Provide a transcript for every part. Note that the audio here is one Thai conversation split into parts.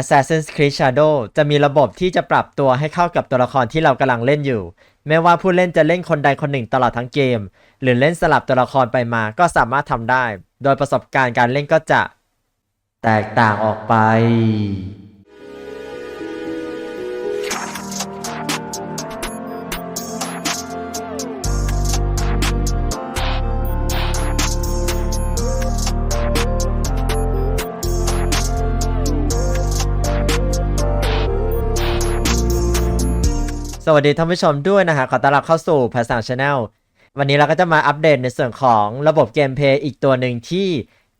Assassin's Creed Shadow จะมีระบบที่จะปรับตัวให้เข้ากับตัวละครที่เรากำลังเล่นอยู่ ไม่ว่าผู้เล่นจะเล่นคนใดคนหนึ่งตลอดทั้งเกม หรือเล่นสลับตัวละครไปมาก็สามารถทำได้ โดยประสบการณ์การเล่นก็จะ แตกต่างออกไป สวัสดีท่านผู้ชมด้วยนะฮะขอต้อนรับเข้าสู่ภาษาชาแนลวันนี้เราก็จะมาอัปเดตในส่วนของระบบเกมเพลย์อีกตัวหนึ่งที่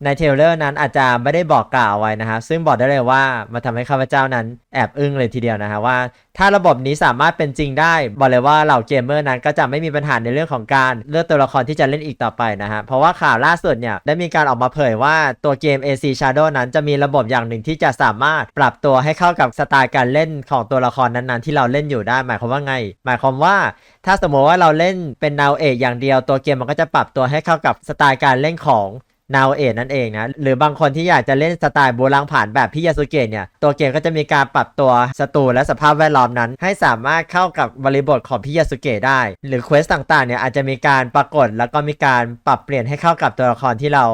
ในเทเลอร์นั้นอาจจะไม่ได้บอกกล่าวไว้นะฮะซึ่งบอกได้เลยว่ามาทำให้ข้าพเจ้านั้นแอบอึ้งเลยทีเดียวนะฮะว่า ถ้าระบบนี้สามารถเป็นจริงได้ บอกเลยว่าเหล่าเกมเมอร์นั้นก็จะไม่มีปัญหาในเรื่องของการเลือกตัวละครที่จะเล่นอีกต่อไปนะฮะเพราะว่าข่าวล่าสุดเนี่ยได้มีการออกมาเผยว่าตัวเกม AC Shadow นั้นจะมีระบบอย่างหนึ่งที่จะสามารถปรับตัวให้เข้ากับสไตล์การเล่นของตัวละครนั้นๆ ที่เราเล่นอยู่ได้หมายความว่าไง หมายความว่าถ้าสมมติว่าเราเล่นเป็นนาวเอกอย่างเดียว ตัวเกมมันก็จะปรับตัวให้เข้ากับสไตล์การเล่นของ นาวเอกนั่นเองนะหรือบางคนที่อยากจะเล่นสไตล์โบราณผ่านแบบพี่ยาสุเกะเนี่ยตัวเกมก็จะมีการปรับตัวสตูและสภาพแวดล้อมนั้น ให้สามารถเข้ากับบริบทของพี่ยาสุเกะได้ หรือเควสต่างๆเนี่ยอาจจะมีการปรากฏ แล้วก็มีการปรับเปลี่ยนให้เข้ากับตัวละครที่เรา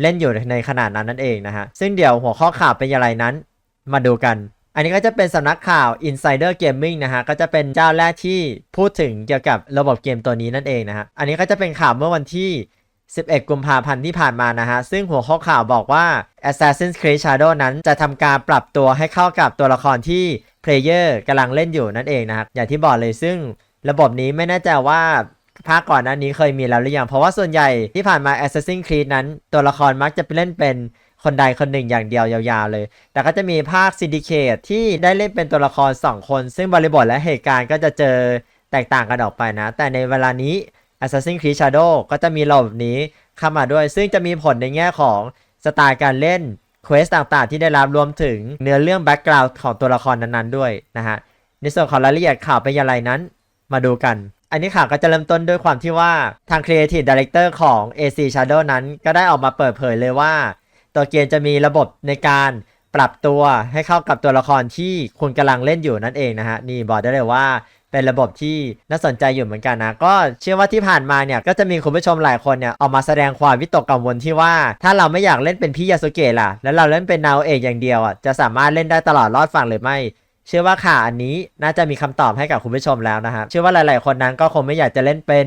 เล่นอยู่ในขนาดนั้นนั่นเองนะฮะซึ่งเดี๋ยวหัวข้อข่าวเป็นอย่างไรนั้น มาดูกันอันนี้ก็จะเป็นสำนักข่าว Insider Gaming นะฮะ ก็จะเป็นเจ้าแรกที่พูดถึงเกี่ยวกับระบบเกมตัวนี้นั่นเองนะฮะ อันนี้ก็จะเป็นข่าวเมื่อวันที่ 11 กุมภาพันธ์ที่ผ่านมานะฮะ ซึ่งหัวข้อข่าวบอกว่า Assassin's Creed Shadow นั้นจะทำการปรับตัวให้เข้ากับตัวละครที่เพลเยอร์กำลังเล่นอยู่นั่นเองนะครับ อย่างที่บอกเลยซึ่งระบบนี้ไม่แน่ใจว่าภาคก่อนหน้านี้เคยมีแล้วหรือยัง เพราะว่าส่วนใหญ่ที่ผ่านมา Assassin's Creed นั้น ตัวละครมักจะไปเล่นเป็นคนใดคนหนึ่งอย่างเดียวยาวๆเลย แต่ก็จะมีภาค Syndicate ที่ได้เล่นเป็นตัวละคร 2 คน ซึ่งบริบทและเหตุการณ์ก็จะเจอแตกต่างกันออกไปนะ แต่ในเวลานี้ Assassin's Creed Shadow ก็จะมีระบบนี้เข้ามาด้วย ซึ่งจะมีผลในแง่ของสไตล์การเล่นเควสต่างๆ ที่ได้รับรวมถึงเนื้อเรื่องแบ็กกราวด์ของตัวละครนั้นๆด้วยนะฮะในส่วนของรายละเอียดข่าวเป็นอย่างไรนั้น มาดูกัน อันนี้ข่าวก็จะเริ่มต้นด้วยความที่ว่าทาง Creative Director ของ AC Shadow นั้น ก็ได้ออกมาเปิดเผยเลยว่า ตัวเกมจะมีระบบในการปรับตัวให้เข้ากับตัวละครที่คุณกำลังเล่นอยู่นั่นเองนะฮะนี่บอกได้เลยว่า เป็นระบบที่น่าสนใจอยู่เหมือนกันนะ ก็เชื่อว่าที่ผ่านมาเนี่ยก็จะมีคุณผู้ชมหลายคนเนี่ยออกมาแสดงความวิตกกังวลที่ว่า ถ้าเราไม่อยากเล่นเป็นพี่ยาสุเกะล่ะ แล้วเราเล่นเป็นนาวเอกอย่างเดียวอะจะสามารถเล่นได้ตลอดรอดฝั่งหรือไม่เชื่อว่าข่าวอันนี้น่าจะมีคำตอบให้กับคุณผู้ชมแล้วนะครับเชื่อว่าหลาย ๆ คนนั้นก็คงไม่อยากจะเล่นเป็น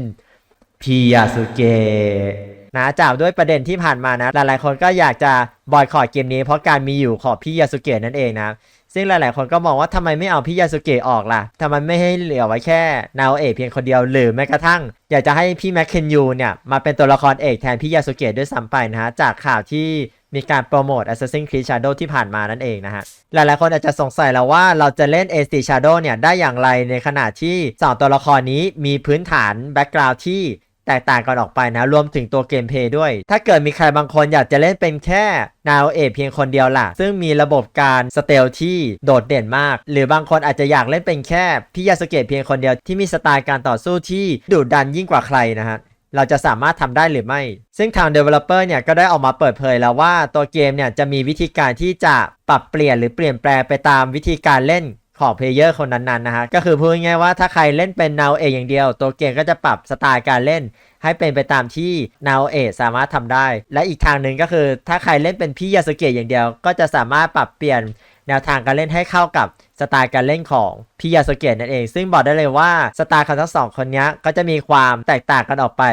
พียาสุเกะนะจากด้วยประเด็นที่ผ่านมานะ หลาย ๆ คนก็อยากจะบอยคอรดเกมนี้เพราะการมีอยู่ของพี่ยาสุเกะนั่นเองนะ ซึ่งหลาย ๆ คนก็มองว่าทำไมไม่เอาพี่ยาสุเกะออกล่ะทำไมไม่ให้เหลือไว้แค่นาวเอกเพียงคนเดียวหรือแม้กระทั่ง อยากจะให้พี่แมคเคนยูเนี่ยมาเป็นตัวละครเอกแทนพี่ยาสุเกะด้วยซ้ำไปนะฮะจากข่าวที่มีการโปรโมท Assassin's Creed Shadow ที่ผ่านมานั่นเองนะฮะ หลายๆคนอาจจะสงสัยแล้วว่าเราจะเล่น AC Shadow เนี่ยได้อย่างไรในขณะที่สองตัวละครนี้มีพื้นฐานแบ็กกราวด์ที่ แตกต่างกันออกไปนะ รวมถึงตัวเกมเพย์ด้วย ถ้าเกิดมีใครบางคนอยากจะเล่นเป็นแค่นาวเอกเพียงคนเดียวล่ะ ซึ่งมีระบบการสเตลที่โดดเด่นมาก หรือบางคนอาจจะอยากเล่นเป็นแค่พี่ยาสเกตเพียงคนเดียวที่มีสไตล์การต่อสู้ที่ดุดันยิ่งกว่าใครนะฮะเราจะสามารถทำได้หรือไม่ ซึ่งทาง Developer เนี่ยก็ได้ออกมาเปิดเผยแล้วว่าตัวเกมเนี่ยจะมีวิธีการที่จะปรับเปลี่ยนหรือเปลี่ยนแปลงไปตามวิธีการเล่น ของเพลเยอร์คนนั้นๆนะฮะก็คือพูดง่ายว่าถ้าใครเล่นเป็นนาวเออย่างเดียว ตัวเกมก็จะปรับสไตล์การเล่น ให้เป็นไปตามที่นาวเอสามารถทำได้ และอีกทางหนึ่งก็คือถ้าใครเล่นเป็นพี่ยาสเกะอย่างเดียว ก็จะสามารถปรับเปลี่ยนแนวทางการเล่นให้เข้ากับสไตล์การเล่นของพี่ยาสเกะนั่นเอง ซึ่งบอกได้เลยว่าสไตล์ของทั้งสองคนนี้ก็จะมีความแตกต่างกันออกไป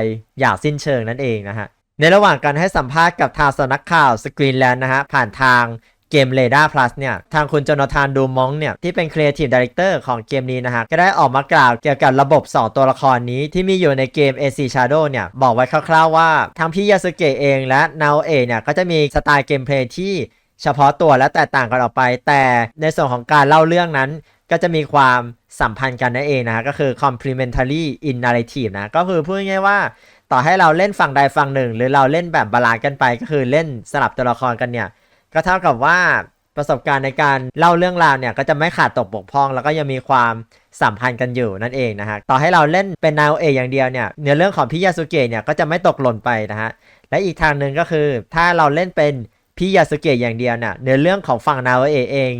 อย่างสิ้นเชิงนั่นเองนะฮะในระหว่างการให้สัมภาษณ์กับทางสำนักข่าวสกรีนแลนด์นะฮะผ่านทาง เกม r a d a r Plus เนี่ย ทางคุณจนทานดูมองเนี่ย ที่เป็น Creative Director ของเกมนี้นะฮะ ก็ได้ออกมากล่าวเกี่ยวกับระบบ 2 ตัวละครนี้ที่มีอยู่ในเกม AC Shadow เนี่ย บอกไว้คร่าวๆว่าทั้งพี่ยาสุเกะเองและนาวเอเนี่ยก็จะมีสไตล์เกมเพลย์ที่เฉพาะตัวและแตกต่างกันออกไป แต่ในส่วนของการเล่าเรื่องนั้น ก็จะมีความสัมพันธ์กันนั่นเองนะฮะก็คือ complementary in narrative นะก็คือพูดง่ายๆว่าต่อให้เราเล่นฝั่งใดฝั่งหนึ่ง หรือเราเล่นแบบบาลานซ์กันไปก็คือเล่นสลับตัวละครกันเนี่ย ก็เท่ากับว่าประสบการณ์ในการเล่าเรื่องราวเนี่ยก็จะไม่ขาดตกบกพร่อง แล้วก็ยังมีความสัมพันธ์กันอยู่นั่นเองนะฮะต่อให้เราเล่นเป็นนาวเอกอย่างเดียวเนี่ยเนื้อเรื่องของพี่ยาสุเกะเนี่ยก็จะไม่ตกหล่นไปนะฮะและอีกทางหนึ่งก็คือ ถ้าเราเล่นเป็นพี่ยาสุเกะอย่างเดียวเนี่ยเนื้อเรื่องของฝั่งนาวเอกเอง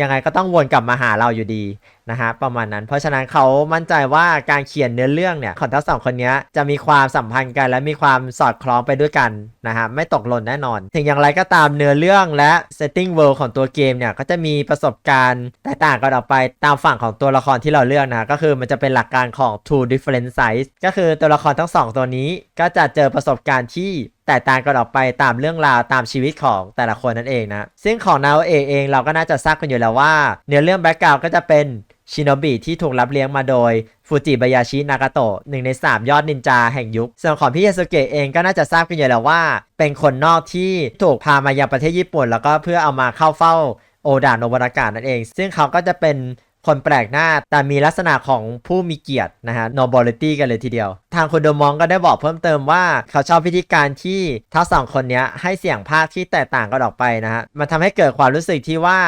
ยังไงก็ต้องวนกลับมาหาเราอยู่ดี นะฮะประมาณนั้น เพราะฉะนั้นเขามั่นใจว่าการเขียนเนื้อเรื่องเนี่ยของทั้งสองคนนี้จะมีความสัมพันธ์กัน และมีความสอดคล้องไปด้วยกันนะฮะไม่ตกหล่นแน่นอน ถึงอย่างไรก็ตามเนื้อเรื่องและ setting world ของตัวเกมเนี่ยก็จะมีประสบการณ์แตกต่างกันออกไปตามฝั่งของตัวละครที่เราเลือกนะก็คือมันจะเป็นหลักการของ two different sides ก็คือตัวละครทั้งสองตัวนี้ก็จะเจอประสบการณ์ที่แตกต่างกันออกไปตามเรื่องราวตามชีวิตของแต่ละคนนั่นเองนะซึ่งของนาโอเอเองเราก็น่าจะทราบกันอยู่แล้วว่า เนื้อเรื่องแบ็กกราวก็จะเป็น ชินอบิที่ถูกรับเลี้ยงมาโดยฟูจิบายาชินากาโตะหนึ่งใน 3 ยอดนินจาแห่งยุค ส่วนของพี่ยาสุเกะเองก็น่าจะทราบกันอยู่แล้วว่า เป็นคนนอกที่ถูกพามายังประเทศญี่ปุ่น แล้วก็เพื่อเอามาเข้าเฝ้าโอดาโนบรากานั่นเอง ซึ่งเขาก็จะเป็น คนแปลกหน้า แต่มีลักษณะของผู้มีเกียรตินะฮะ nobility กันเลยทีเดียว ทางคุณโดมองก็ได้บอกเพิ่มเติมว่าเขาชอบวิธีการที่ทั้งสองคนนี้ให้เสียงภาคที่แตกต่างกันออกไปนะฮะ มันทำให้เกิดความรู้สึกที่ว่า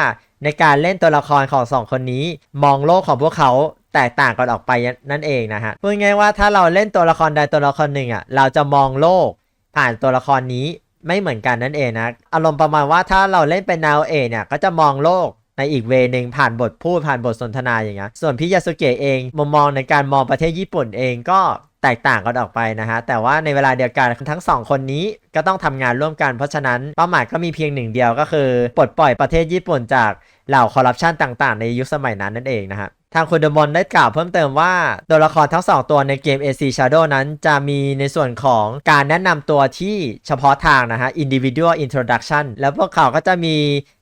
ในการเล่นตัวละครของสองคนนี้ มองโลกของพวกเขาแตกต่างกันออกไปนั่นเองนะฮะพูดง่ายว่าถ้าเราเล่นตัวละครใดตัวละครหนึ่งอะเราจะมองโลกผ่านตัวละครนี้ไม่เหมือนกันนั่นเองนะอารมณ์ประมาณว่าถ้าเราเล่นเป็นนาวเอเนี่ยก็จะมองโลก ในอีกเวนึงผ่านบทพูดผ่านบทสนทนาอย่างเงี้ยส่วนพี่ยาสุเกะเองมุมมองในการมองประเทศญี่ปุ่นเองก็แตกต่างกันออกไปนะฮะ แต่ว่าในเวลาเดียวกันทั้งสองคนนี้ก็ต้องทำงานร่วมกันเพราะฉะนั้นเป้าหมายก็มีเพียงหนึ่งเดียวก็คือ ปลดปล่อยประเทศญี่ปุ่นจาก เหล่าคอร์รัปชันต่างๆ ในยุคสมัยนั้นนั่นเองนะฮะทางคุณเดมอนได้กล่าวเพิ่มเติมว่า ตัวละครทั้งสองตัวในเกม AC Shadow นั้นจะมีในส่วนของการแนะนำตัวที่เฉพาะทางนะฮะ individual introduction แล้วพวกเขาก็จะมี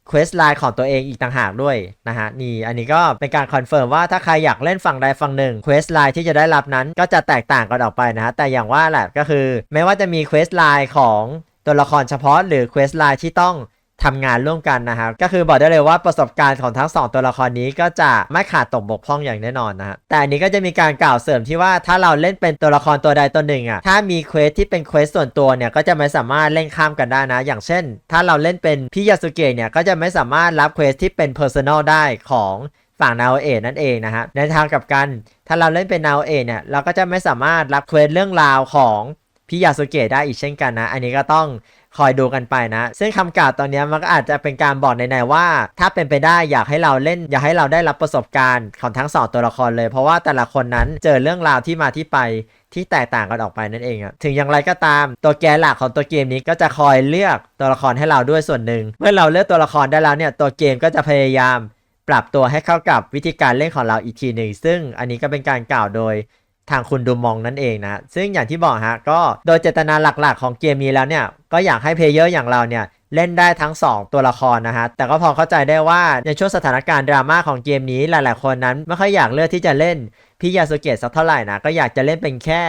Quest Line ของตัวเองอีกต่างหากด้วยนะฮะนี่อันนี้ก็เป็นการคอนเฟิร์มว่าถ้าใครอยากเล่นฝั่งใดฝั่งหนึ่ง Quest Line ที่จะได้รับนั้นก็จะแตกต่างกันออกไปนะฮะแต่อย่างว่าแหละก็คือ ไม่ว่าจะมี Quest Line ของตัวละครเฉพาะหรือ Quest Line ที่ต้อง ทำงานร่วมกันนะครับ ก็คือบอกได้เลยว่าประสบการณ์ของทั้ง 2 ตัวละครนี้ก็จะไม่ขาดตกบกพร่องอย่างแน่นอนนะฮะแต่อันนี้ก็จะมีการกล่าวเสริมที่ว่าถ้าเราเล่นเป็นตัวละครตัวใดตัวหนึ่งอะถ้ามีเควสที่เป็นเควสส่วนตัวเนี่ยก็จะไม่สามารถเล่นข้ามกันได้นะ อย่างเช่น ถ้าเราเล่นเป็นพี่ยาสุเกะเนี่ยก็จะไม่สามารถรับเควสที่เป็นเพอร์ซันอลได้ของฝั่งนาโอเอะนั่นเองนะฮะในทางกลับกัน ถ้าเราเล่นเป็นนาโอเอะเนี่ยเราก็จะไม่สามารถรับเควสเรื่องราวของพี่ยาสุเกะได้อีกเช่นกันนะ อันนี้ก็ต้อง คอยดูกันไปนะ ซึ่งคำกล่าวตอนนี้มันก็อาจจะเป็นการบอกในๆว่า ถ้าเป็นไปได้อยากให้เราเล่น อยากให้เราได้รับประสบการณ์ของทั้งสองตัวละครเลย เพราะว่าแต่ละคนนั้นเจอเรื่องราวที่มาที่ไปที่แตกต่างกันออกไปนั่นเองอะถึงอย่างไรก็ตาม ตัวแกนหลักของตัวเกมนี้ก็จะคอยเลือกตัวละครให้เราด้วยส่วนหนึ่ง เมื่อเราเลือกตัวละครได้แล้วเนี่ยตัวเกมก็จะพยายาม ปรับตัวให้เข้ากับวิธีการเล่นของเราอีกทีหนึ่งซึ่งอันนี้ก็เป็นการกล่าวโดย ทางคุณดูมองนั่นเองนะ ซึ่งอย่างที่บอกฮะ ก็โดยเจตนาหลักๆ ของเกมนี้แล้วเนี่ย ก็อยากให้เพลเยอร์อย่างเราเนี่ยเล่นได้ทั้ง 2 ตัวละครนะฮะ แต่ก็พอเข้าใจได้ว่าในช่วงสถานการณ์ดราม่าของเกมนี้หลายๆ คนนั้นไม่ค่อยอยากเลือกที่จะเล่นพิยาสุเกะสักเท่าไหร่นะ ก็อยากจะเล่นเป็นแค่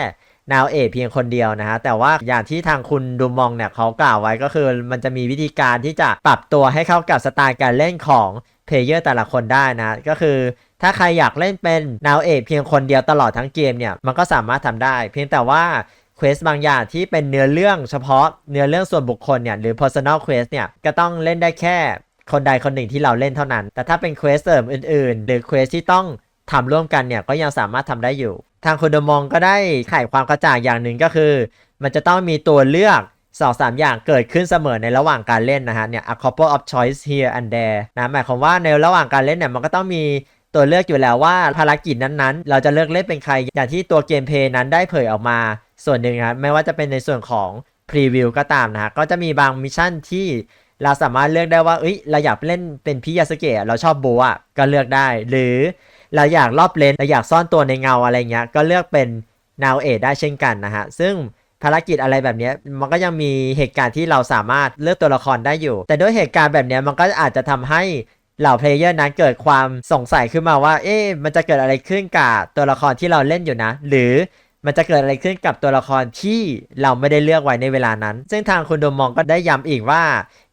นาวเอเพียงคนเดียวนะฮะ แต่ว่าอย่างที่ทางคุณดูมองเนี่ยเขากล่าวไว้ก็คือ มันจะมีวิธีการที่จะปรับตัวให้เข้ากับสไตล์การเล่นของเพลเยอร์แต่ละคนได้นะ ก็คือ ถ้าใครอยากเล่นเป็นนาวเอกเพียงคนเดียวตลอดทั้งเกมเนี่ยมันก็สามารถทำได้ เพียงแต่ว่าเควสบางอย่างที่เป็นเนื้อเรื่องเฉพาะเนื้อเรื่องส่วนบุคคลเนี่ยหรือ personal quest เนี่ยก็ต้องเล่นได้แค่คนใดคนหนึ่งที่เราเล่นเท่านั้น แต่ถ้าเป็นเควสเสริมอื่นๆ หรือเควสที่ต้องทำร่วมกันเนี่ยก็ยังสามารถทำได้อยู่ ทางคุณดมองก็ได้ไขความกระจ่างอย่างหนึ่งก็คือ มันจะต้องมีตัวเลือกสองสามอย่างเกิดขึ้นเสมอในระหว่างการเล่นนะฮะเนี่ย a couple of choice here and there นะหมายความว่าในระหว่างการเล่นเนี่ยมันก็ต้องมี ตัวเลือกอยู่แล้วว่าภารกิจนั้นๆ เราจะเลือกเล่นเป็นใครอย่างที่ตัวเกมเพย์นั้นได้เผยออกมา ส่วนหนึ่งครับไม่ว่าจะเป็นในส่วนของพรีวิวก็ตามนะฮะก็จะมีบางมิชชั่นที่เราสามารถเลือกได้ว่าเอ้ยเราอยากเล่นเป็นพิยาสเกะเราชอบโบะก็เลือกได้ หรือเราอยากรอบเลนเราอยากซ่อนตัวในเงาอะไรเงี้ยก็เลือกเป็นนาวเอได้เช่นกันนะฮะซึ่งภารกิจอะไรแบบนี้มันก็ยังมีเหตุการณ์ที่เราสามารถเลือกตัวละครได้อยู่ แต่ด้วยเหตุการณ์แบบนี้มันก็อาจจะทำให้ เหล่าเพลเยอร์นั้นเกิดความสงสัยขึ้นมาว่า เอ๊ะมันจะเกิดอะไรขึ้นกับตัวละครที่เราเล่นอยู่นะ หรือมันจะเกิดอะไรขึ้นกับตัวละครที่เราไม่ได้เลือกไว้ในเวลานั้น ซึ่งทางคุณโดมองก็ได้ย้ำอีกว่า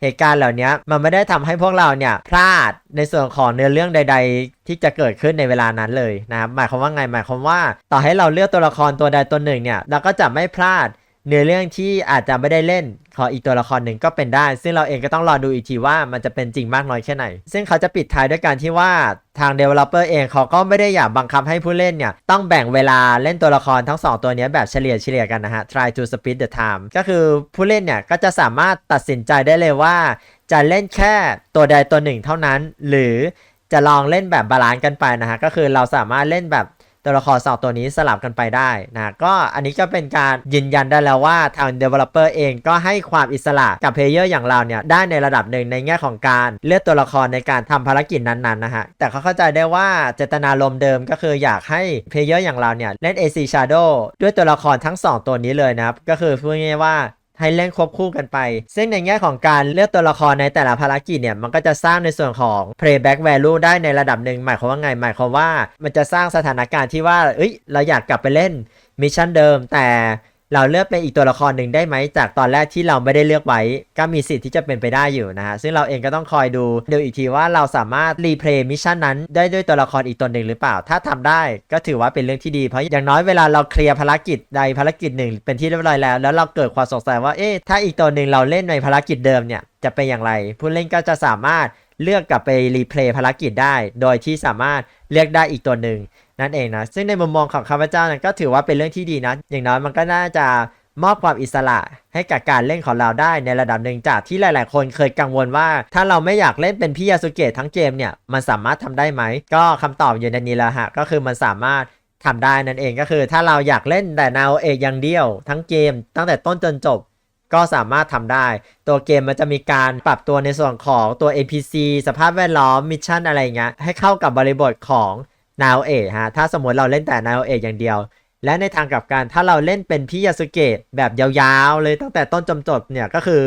เหตุการณ์เหล่านี้มันไม่ได้ทำให้พวกเราเนี่ยพลาดในส่วนของเนื้อเรื่องใด ๆ ที่จะเกิดขึ้นในเวลานั้นเลยนะครับหมายความว่าไงหมายความว่า ต่อให้เราเลือกตัวละครตัวใดตัวหนึ่งเนี่ยเราก็จะไม่พลาด เนื้อเรื่องที่อาจจะไม่ได้เล่นขออีกตัวละครหนึ่งก็เป็นได้ ซึ่งเราเองก็ต้องรอดูอีกทีว่ามันจะเป็นจริงมากน้อยแค่ไหน ซึ่งเขาจะปิดท้ายด้วยการที่ว่าทาง Developer เองเขาก็ไม่ได้อยากบังคับให้ผู้เล่นเนี่ยต้องแบ่งเวลาเล่นตัวละครทั้ง 2 ตัวนี้แบบเฉลี่ยเฉลี่ยกันนะฮะ try to split the time ก็คือผู้เล่นเนี่ยก็จะสามารถตัดสินใจได้เลยว่า จะเล่นแค่ตัวใดตัวหนึ่งเท่านั้น หรือจะลองเล่นแบบบาลานซ์กันไปนะฮะก็คือเราสามารถเล่นแบบ ตัวละครสองตัวนี้สลับกันไปได้นะก็อันนี้ก็เป็นการยืนยันได้แล้วว่าทาง developer เองก็ให้ความอิสระกับเพลเยอร์อย่างเราเนี่ยได้ในระดับหนึ่งในแง่ของการเลือกตัวละครในการทำภารกิจนั้นๆนะฮะแต่เขาเข้าใจได้ว่าเจตนารมณ์เดิมก็คืออยากให้เพลเยอร์อย่างเราเนี่ยเล่น AC Shadow ด้วยตัวละครทั้งสองตัวนี้เลยนะครับก็คือพูดง่ายๆว่า ให้เล่นควบคู่กันไป ซึ่งในแง่ของการเลือกตัวละครในแต่ละภารกิจเนี่ย มันก็จะสร้างในส่วนของ playback value ได้ในระดับหนึ่ง หมายความว่าไง หมายความว่ามันจะสร้างสถานการณ์ที่ว่า เอ้ย เราอยากกลับไปเล่นมิชชั่นเดิม แต่ เราเลือกเป็นอีกตัวละครหนึ่งได้ไหม จากตอนแรกที่เราไม่ได้เลือกไว้ ก็มีสิทธิ์ที่จะเป็นไปได้อยู่นะฮะซึ่งเราเองก็ต้องคอยดูดูอีกทีว่าเราสามารถรีเพลย์มิชชั่นนั้นได้ด้วยตัวละครอีกตัวหนึ่งหรือเปล่า ถ้าทำได้ก็ถือว่าเป็นเรื่องที่ดี เพราะอย่างน้อยเวลาเราเคลียร์ภารกิจใดภารกิจหนึ่ง เป็นที่เรียบร้อยแล้ว แล้วเราเกิดความสงสัยว่าเอ๊ะถ้าอีกตัวหนึ่งเราเล่นในภารกิจเดิมเนี่ยจะเป็นอย่างไร ผู้เล่นก็จะสามารถเลือกกลับไปรีเพลย์ภารกิจได้ โดยที่สามารถเลือกได้อีกตัวหนึ่ง นั่นเองนะ ซึ่งในมุมมองของข้าพเจ้านั้นก็ถือว่าเป็นเรื่องที่ดีนะ อย่างน้อยมันก็น่าจะมอบความอิสระให้กับการเล่นของเราได้ในระดับหนึ่งจากที่หลาย ๆ คนเคยกังวลว่า ถ้าเราไม่อยากเล่นเป็นพี่ยาสุเกะทั้งเกมเนี่ยมันสามารถทำได้ไหม ก็คำตอบอยู่ในนี้แล้วฮะก็คือมันสามารถทำได้นั่นเองก็คือ ถ้าเราอยากเล่นแต่แนวเอกอย่างเดียว ทั้งเกม ตั้งแต่ต้นจนจบ ก็สามารถทำได้ ตัวเกมมันจะมีการปรับตัวในส่วนของตัว NPC สภาพแวดล้อมมิชชั่นอะไรเงี้ยให้เข้ากับบริบทของ นาวเอกฮะถ้าสมมติเราเล่นแต่นาวเอกอย่างเดียว และในทางกลับกันถ้าเราเล่นเป็นพี่ยาสุเกะแบบยาวๆ เลยตั้งแต่ต้นจนจบเนี่ยก็คือ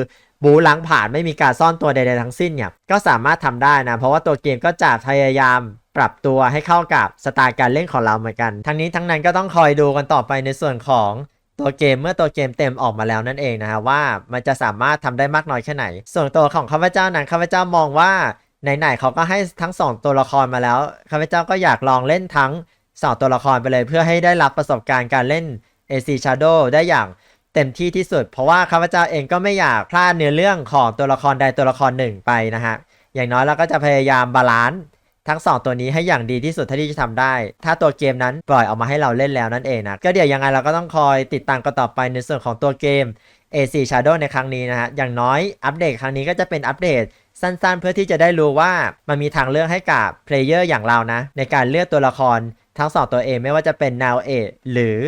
บูล้างผ่านไม่มีการซ่อนตัวใดๆทั้งสิ้นเนี่ยก็สามารถทำได้นะ เพราะว่าตัวเกมก็จะพยายามปรับตัวให้เข้ากับสไตล์การเล่นของเราเหมือนกัน ทั้งนี้ทั้งนั้นก็ต้องคอยดูกันต่อไปในส่วนของตัวเกมเมื่อตัวเกมเต็มออกมาแล้วนั่นเองนะฮะว่ามันจะสามารถทำได้มากน้อยแค่ไหน ส่วนตัวของข้าพเจ้านั้นข้าพเจ้ามองว่า ไหนๆเขาก็ให้ทั้งสองตัวละครมาแล้วข้าพเจ้าก็อยากลองเล่นทั้งสองตัวละครไปเลย เพื่อให้ได้รับประสบการณ์การเล่น AC Shadow ได้อย่างเต็มที่ที่สุด เพราะว่าข้าพเจ้าเองก็ไม่อยากพลาดเนื้อเรื่องของตัวละครใดตัวละครหนึ่งไปนะฮะอย่างน้อยเราก็จะพยายามบาลานซ์ทั้ง 2 ตัวนี้ให้อย่างดีที่สุดเท่าที่จะทำได้ ถ้าตัวเกมนั้นปล่อยออกมาให้เราเล่นแล้วนั่นเองนะ ก็เดี๋ยวยังไงเราก็ต้องคอยติดตามกันต่อไปในส่วนของตัวเกม AC Shadow ในครั้งนี้นะฮะ อย่างน้อยอัปเดตครั้งนี้ก็จะเป็นอัปเดต สั้นๆ เพื่อที่จะได้รู้ว่ามันมีทางเลือกให้กับเพลเยอร์อย่างเรานะ ในการเลือกตัวละครทั้ง2ตัวเองไม่ว่าจะเป็น Now A หรือ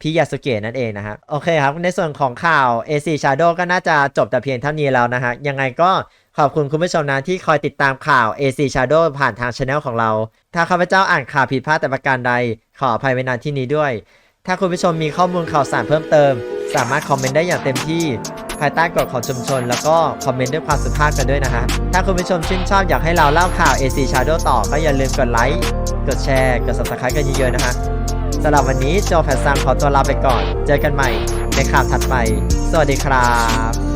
พี่ยาสุเกะนั่นเองนะครับโอเคครับ ในส่วนของข่าว AC Shadow ก็น่าจะจบแต่เพียงเท่านี้แล้วนะฮะยังไงก็ขอบคุณคุณผู้ชมนะที่คอยติดตามข่าว AC Shadow ผ่านทางช anel ของเรา ถ้าข้าพเจ้าอ่านข่าวผิดพลาดแต่ประการใด ขออภัยไว้ณที่นี้ด้วย ถ้าคุณผู้ชมมีข้อมูลข่าวสารเพิ่มเติม สามารถคอมเมนต์ได้อย่างเต็มที่ภายใต้กฎของชุมชน แล้วก็คอมเมนต์ด้วยความสุภาพกันด้วยนะฮะ ถ้าคุณผู้ชมชื่นชอบอยากให้เราเล่าข่าว AC Shadow ต่อก็อย่าลืมกดไลค์ กดแชร์ กด subscribe กันเยอะๆนะฮะสำหรับวันนี้โจแพทซังขอตัวลาไปก่อน เจอกันใหม่ในข่าวถัดไป สวัสดีครับ